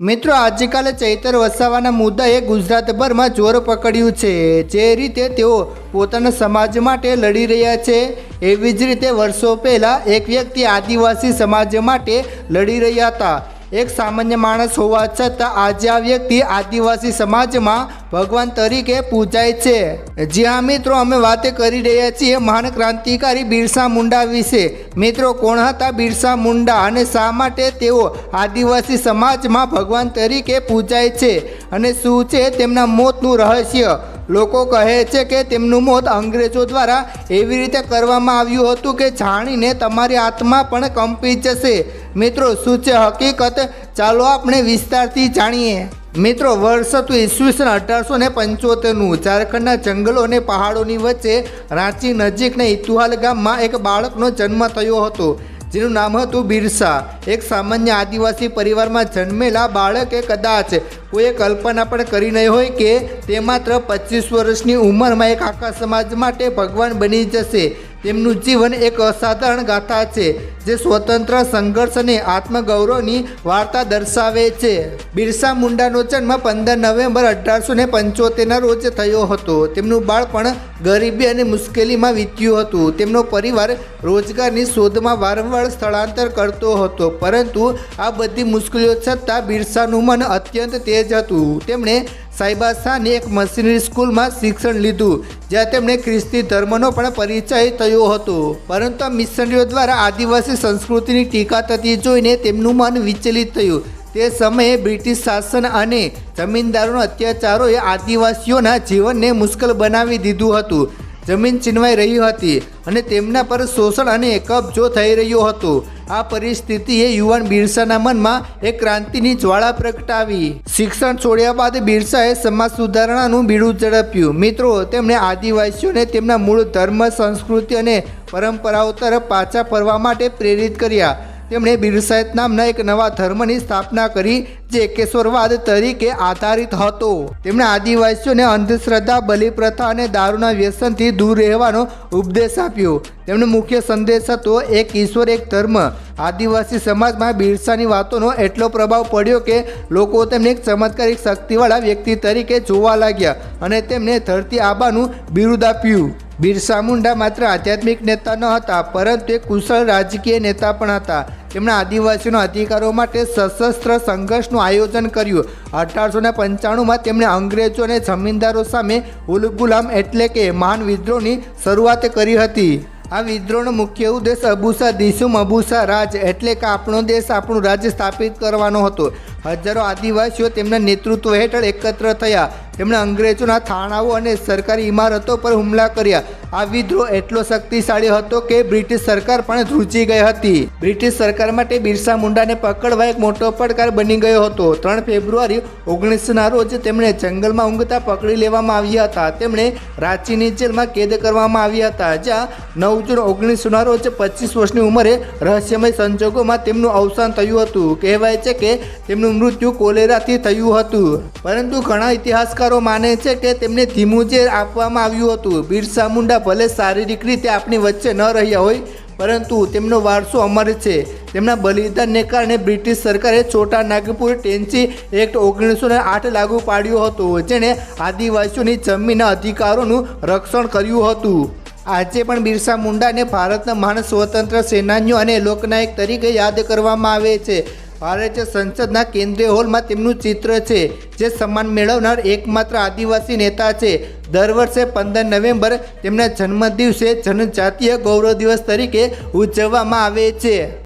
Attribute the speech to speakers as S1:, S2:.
S1: મિત્રો, આજકાલે ચૈતર વસાવાના મુદ્દાએ ગુજરાતભરમાં જોર પકડ્યું છે. જે રીતે તેઓ પોતાના સમાજ માટે લડી રહ્યા છે, એવી જ રીતે વર્ષો પહેલાં એક વ્યક્તિ આદિવાસી સમાજ માટે લડી રહ્યા હતા. એક સામાન્ય માણસ હોવા છતાં આજે આ વ્યક્તિ આદિવાસી સમાજમાં ભગવાન તરીકે પૂજાય છે. જી હા, મિત્રો, અમે વાત કરી રહ્યા છીએ મહાન ક્રાંતિકારી બિરસા મુંડા વિશે. મિત્રો, કોણ હતા બિરસા મુંડા અને શા માટે તેઓ આદિવાસી સમાજમાં ભગવાન તરીકે પૂજાય છે અને શું છે તેમના મોતનું રહસ્ય? લોકો કહે છે કે તેમનું મોત અંગ્રેજો દ્વારા એવી રીતે કરવામાં આવ્યું હતું કે જાણીને તમારી આત્મા પણ કંપી જશે. મિત્રો, શું છે હકીકત? ચાલો આપણે વિસ્તારથી જાણીએ. મિત્રો, વર્ષ હતું ઈસવીસન અઢારસો ને પંચોતેરનું. ઝારખંડના જંગલો અને પહાડોની વચ્ચે રાંચી નજીકના ઇતુહાલ ગામમાં એક બાળકનો જન્મ થયો હતો, જેનું નામ હતું બિરસા. એક સામાન્ય આદિવાસી પરિવારમાં જન્મેલા બાળકે કદાચ કોઈએ કલ્પના પણ કરી નહીં હોય કે તે માત્ર પચીસ વર્ષની ઉંમરમાં એક આખા સમાજ માટે ભગવાન બની જશે. તેમનું જીવન એક અસાધારણ ગાથા છે, જે સ્વતંત્ર સંઘર્ષ અને આત્મગૌરવની વાર્તા દર્શાવે છે. બિરસા મુંડાનો જન્મ પંદર નવેમ્બર અઢારસો ને પંચોતેરના રોજ થયો હતો. તેમનું બાળપણ ગરીબી અને મુશ્કેલીમાં વીત્યું હતું. તેમનો પરિવાર રોજગારની શોધમાં વારંવાર સ્થળાંતર કરતો હતો, પરંતુ આ બધી મુશ્કેલીઓ છતાં બિરસાનું મન અત્યંત તેજ હતું. તેમણે સાયબા શાહની એક મશીનરી સ્કૂલમાં શિક્ષણ લીધું. જ્યાં તેમણે ખ્રિસ્તી ધર્મનો પણ પરિચય થયો હતો. પરંતુ આ મિશનરીઓ દ્વારા આદિવાસી સંસ્કૃતિની ટીકા થતી જોઈને તેમનું મન વિચલિત થયું. તે સમયે બ્રિટિશ શાસન અને જમીનદારોના અત્યાચારોએ આદિવાસીઓના જીવનને મુશ્કેલ બનાવી દીધું હતું. જમીન છીનવાઈ રહી હતી અને તેમના પર શોષણ અને કબજો થઈ રહ્યો હતો. આ પરિસ્થિતિએ યુવાન બિરસાના મનમાં એક ક્રાંતિની જ્વાળા પ્રગટાવી. શિક્ષણ છોડ્યા બાદ બિરસાએ સમાજ સુધારણાનું બીડું ઝડપ્યું. મિત્રો, તેમણે આદિવાસીઓને તેમના મૂળ ધર્મ, સંસ્કૃતિ અને પરંપરાઓ તરફ પાછા ફરવા માટે પ્રેરિત કર્યા. તેમણે બિરસાયત નામના એક નવા ધર્મની સ્થાપના કરી, જે એકેશ્વરવાદ તરીકે આધારિત હતો. તેમણે આદિવાસીઓને અંધશ્રદ્ધા, બલિપ્રથા અને દારૂના વ્યસનથી દૂર રહેવાનો ઉપદેશ આપ્યો. તેમનો મુખ્ય સંદેશ હતો, એક ઈશ્વર, એક ધર્મ. આદિવાસી સમાજમાં બિરસાની વાતોનો એટલો પ્રભાવ પડ્યો કે લોકો તેમને એક ચમત્કારિક શક્તિવાળા વ્યક્તિ તરીકે જોવા લાગ્યા અને તેમને ધરતી આબાનું બિરુદ આપ્યું. બિરસા મુંડા માત્ર આધ્યાત્મિક નેતા ન હતા, પરંતુ એક કુશળ રાજકીય નેતા પણ હતા. તેમણે આદિવાસીઓના અધિકારો માટે સશસ્ત્ર સંઘર્ષનું આયોજન કર્યું. અઢારસો ને પંચાણુંમાં તેમણે અંગ્રેજો અને જમીનદારો સામે ઉલગુલામ એટલે કે મહાન વિદ્રોહની શરૂઆત કરી હતી. આ વિદ્રોહનો મુખ્ય ઉદ્દેશ અબુસા દિશુમ અબુસા રાજ એટલે કે આપણો દેશ આપણું રાજ્ય સ્થાપિત કરવાનો હતો. હજારો આદિવાસીઓ તેમના નેતૃત્વ હેઠળ એકત્ર થયા. તેમણે અંગ્રેજોના થાણાઓ અને સરકારી ઇમારતો પર હુમલા કર્યા. આ વિદ્રોહ એટલો શક્તિશાળી હતો કે બ્રિટિશ સરકાર પણ ધ્રુજી ગઈ હતી. બ્રિટિશ સરકાર માટે બિરસા મુંડાને પકડવા એક મોટો પડકાર બની ગયો હતો. ત્રણ ફેબ્રુઆરી ઓગણીસના રોજ તેમણે જંગલમાં ઊંઘતા પકડી લેવામાં આવ્યા હતા. તેમણે રાંચીની જેલમાં કેદ કરવામાં આવ્યા હતા, જ્યાં નવ જૂન ઓગણીસોના રોજ પચીસ વર્ષની ઉંમરે રહસ્યમય સંજોગોમાં તેમનું અવસાન થયું હતું. કહેવાય છે કે તેમનું મૃત્યુ કોલેરાથી થયું હતું. પરંતુ ઘણા ઇતિહાસકારો માને છે કે તેમને ધીમું ઝેર આપવામાં આવ્યું હતું. બિરસા મુંડા ભલે શારીરિક રીતે આપણી વચ્ચે ન રહ્યા હોય, પરંતુ તેમનો વારસો અમર છે. તેમના બલિદાનને કારણે બ્રિટિશ સરકારે છોટા નાગપુર ટેન્સી એક્ટ ઓગણીસો આઠ લાગુ પાડ્યો હતો, જેણે આદિવાસીઓની જમીનના અધિકારોનું રક્ષણ કર્યું હતું. આજે પણ બિરસા મુંડાને ભારતના મહાન સ્વતંત્ર સેનાનીઓ અને લોકનાયક તરીકે યાદ કરવામાં આવે છે. ભારતીય સંસદના કેન્દ્રીય હોલમાં તેમનું ચિત્ર છે, જે સન્માન મેળવનાર એકમાત્ર આદિવાસી નેતા છે. દર વર્ષે પંદર નવેમ્બર તેમના જન્મદિવસે જનજાતીય ગૌરવ દિવસ તરીકે ઉજવવામાં આવે છે.